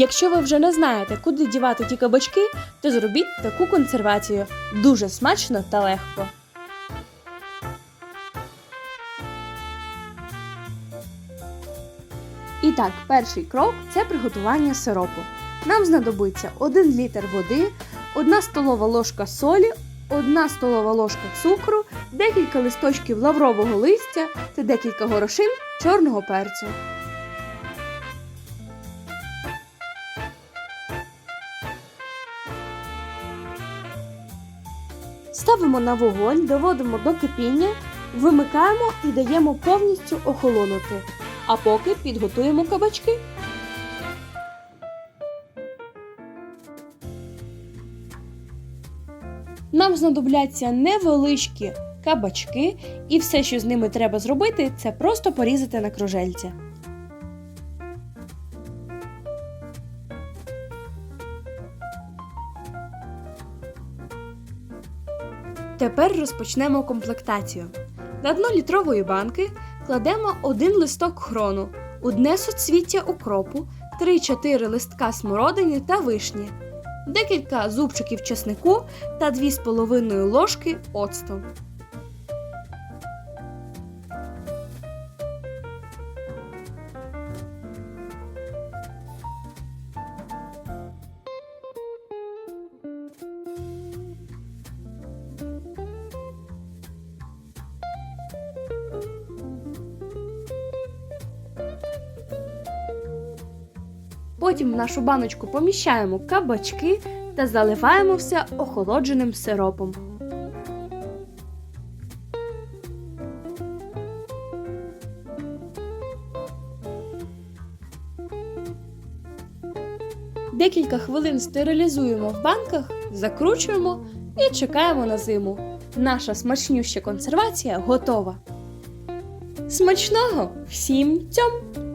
Якщо ви вже не знаєте, куди дівати ті кабачки, то зробіть таку консервацію. Дуже смачно та легко. І так, перший крок це приготування сиропу. Нам знадобиться 1 літр води, 1 столова ложка солі, 1 столова ложка цукру, декілька листочків лаврового листя та декілька горошин чорного перцю. Ставимо на вогонь, доводимо до кипіння, вимикаємо і даємо повністю охолонути. А поки підготуємо кабачки. Нам знадобляться невеличкі кабачки, і все, що з ними треба зробити, це просто порізати на кружельця. Тепер розпочнемо комплектацію. На дно літрової банки кладемо один листок хрону, одне суцвіття укропу, 3-4 листка смородини та вишні, декілька зубчиків чеснику та 2,5 ложки оцту. Потім в нашу баночку поміщаємо кабачки та заливаємо все охолодженим сиропом. Декілька хвилин стерилізуємо в банках, закручуємо і чекаємо на зиму. Наша смачнюща консервація готова. Смачного всім цьом!